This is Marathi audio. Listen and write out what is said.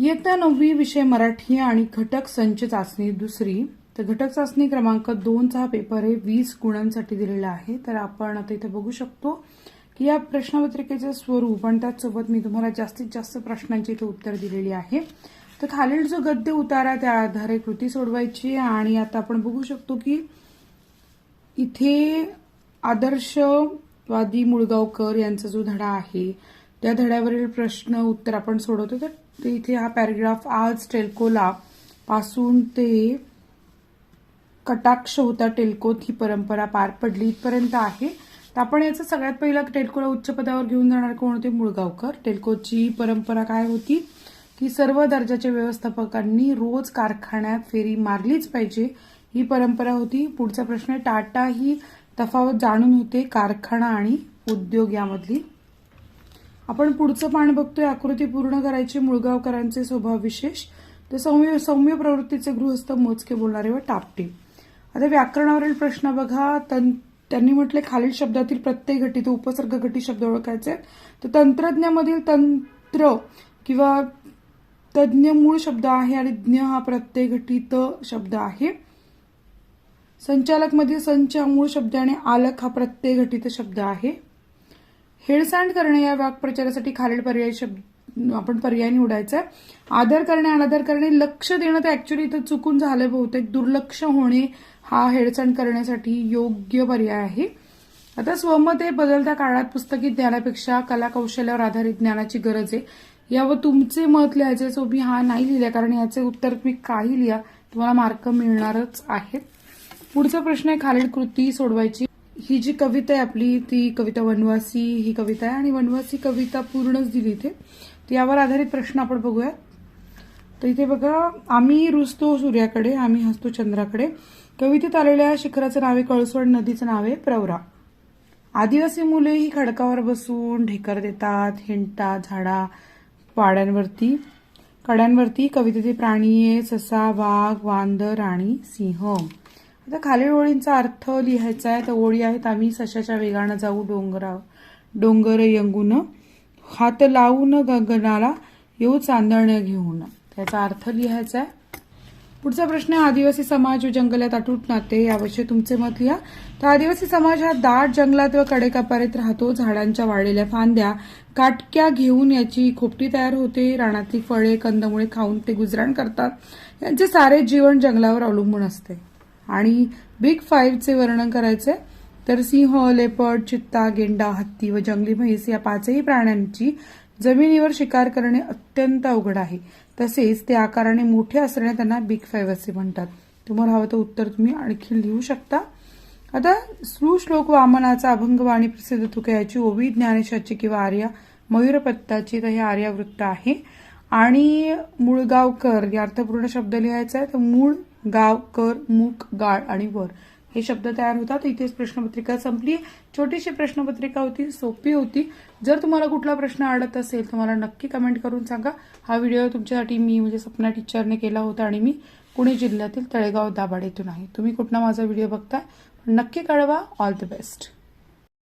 इयत्ता नववी विषय मराठी आणि घटक संच चाचणी दुसरी. तर घटक चाचणी क्रमांक दोनचा हा पेपर आहे. वीस गुणांसाठी दिलेला आहे. तर आपण आता इथे बघू शकतो की या प्रश्नपत्रिकेचं स्वरूप आणि त्याचसोबत मी तुम्हाला जास्तीत जास्त प्रश्नांची इथे उत्तर दिलेली आहे. तर खालील जो गद्य उतारा त्या आधारे कृती सोडवायची आणि आता आपण बघू शकतो की इथे आदर्शवादी मुळगावकर यांचा जो धडा आहे त्या धड्यावरील प्रश्न उत्तर आपण सोडवतो. तर ते इथे हा पॅरेग्राफ आज टेल्कोला पासून ते कटाक्ष होता टेल्कोत ही परंपरा पार पडली इथपर्यंत आहे. तर आपण याचं सगळ्यात पहिला टेल्कोला उच्च पदावर घेऊन जाणार कोण होते? मुळगावकर. टेल्कोची परंपरा काय होती? की सर्व दर्जाच्या व्यवस्थापकांनी रोज कारखान्यात फेरी मारलीच पाहिजे. ही परंपरा होती. पुढचा प्रश्न टाटा ही तफावत जाणून होते कारखाना आणि उद्योग यामधली. आपण पुढचं पान बघतोय आकृती पूर्ण करायची मुळगावकरांचे स्वभाव विशेष. तर सौम्य सौम्य प्रवृत्तीचे गृहस्थ मोजके बोलणारे व टापटे आता व्याकरणावरील प्रश्न बघा. त्यांनी म्हटले खालील शब्दातील प्रत्येक घटी तो उपसर्ग घटी शब्द ओळखायचे तर तंत्रज्ञामधील तंत्र किंवा तज्ञ मूळ शब्द आहे आणि ज्ञ हा प्रत्यय घटित शब्द आहे. संचालक मधील संच हा मूळ शब्द आणि आलक हा प्रत्यय घटित शब्द आहे. हेळसांड करणे या वाक्प्रचारासाठी खालील पर्याय शब्द आपण पर्याय निवडायचा आहे. आदर करणे अनादर करणे लक्ष देणं तर ऍक्च्युली इथं चुकून झालं बहुतेक. दुर्लक्ष होणे हा हेळसांड करण्यासाठी योग्य पर्याय आहे. आता स्वमत हे बदलत्या काळात पुस्तकी ज्ञानापेक्षा कला कौशल्यावर आधारित ज्ञानाची गरज आहे. यावर तुमचे मत लिहायचे सो मी हा नाही लिहिला कारण याचे उत्तर तुम्ही काही लिहा. तुम्हाला मार्क मिळणारच आहेत. पुढचा प्रश्न आहे खालील कृती सोडवायची. ही जी कविता आहे आपली ती कविता वनवासी ही कविता आहे आणि वनवासी कविता पूर्णच दिली इथे. तर यावर आधारित प्रश्न आपण बघूया तर इथे बघा आम्ही रुजतो सूर्याकडे आम्ही हसतो चंद्राकडे. कवितेत आलेल्या शिखराचं नाव आहे कळसवड नदीचं नाव आहे प्रवरा. आदिवासी मुले ही खडकावर बसून ढेकर देतात हिंडतात झाडा पाड्यांवरती कड्यांवरती कवितेचे प्राणी आहे ससा वाघ वांदर आणि सिंह. आता खालील ओळींचा अर्थ लिहायचा आहे तर ओळी आहेत. आम्ही सशाच्या वेगानं जाऊ डोंगरा डोंगर यंगून. हात लावून गगनाला येऊ चांदण्या घेऊन. त्याचा अर्थ लिहायचा आहे. पुढचा प्रश्न आहे आदिवासी समाज व जंगलात अटूट नाते याविषयी तुमचे मत लिहा. तर आदिवासी समाज हा दाट जंगलात व कडेकपारीत राहतो. झाडांच्या वाढलेल्या फांद्या काटक्या घेऊन याची खोपटी तयार होते. रानातली फळे कंदमुळे खाऊन ते गुजराण करतात. यांचे सारे जीवन जंगलावर अवलंबून असते. आणि बिग फाईव्हचे वर्णन करायचे तर सिंह लेपर्ड चित्ता गेंडा हत्ती व जंगली म्हैस या पाचही प्राण्यांची जमिनीवर शिकार करणे अत्यंत अवघड आहे. तसेच ते आकाराने मोठे असल्याने त्यांना बिग फाईव्ह असे म्हणतात. तुम्हाला हवं तर उत्तर तुम्ही आणखी लिहू शकता. आता श्लोक वामनाचा अभंगवाणी प्रसिद्ध तुकयाची ओवी ज्ञानेशाची किंवा आर्या मयूरपत्ताची तर हे आर्यावृत्त आहे. आणि मुळगावकर या अर्थपूर्ण शब्द लिहायचा आहे. तर मूळ गाव कर मुक गाळ आणि वर. हे शब्द तयार होतात. इथेच प्रश्नपत्रिका संपली. छोटीशी प्रश्नपत्रिका होती सोपी होती. जर तुम्हाला कुठला प्रश्न अडत असेल तर मला नक्की कमेंट करून सांगा. हा व्हिडिओ तुमच्यासाठी मी म्हणजे सपना टीचरने केला होता आणि मी पुणे जिल्ह्यातील तळेगाव दाभाड येथून आहे. तुम्ही कुठला माझा व्हिडिओ बघताय नक्की कळवा. All the best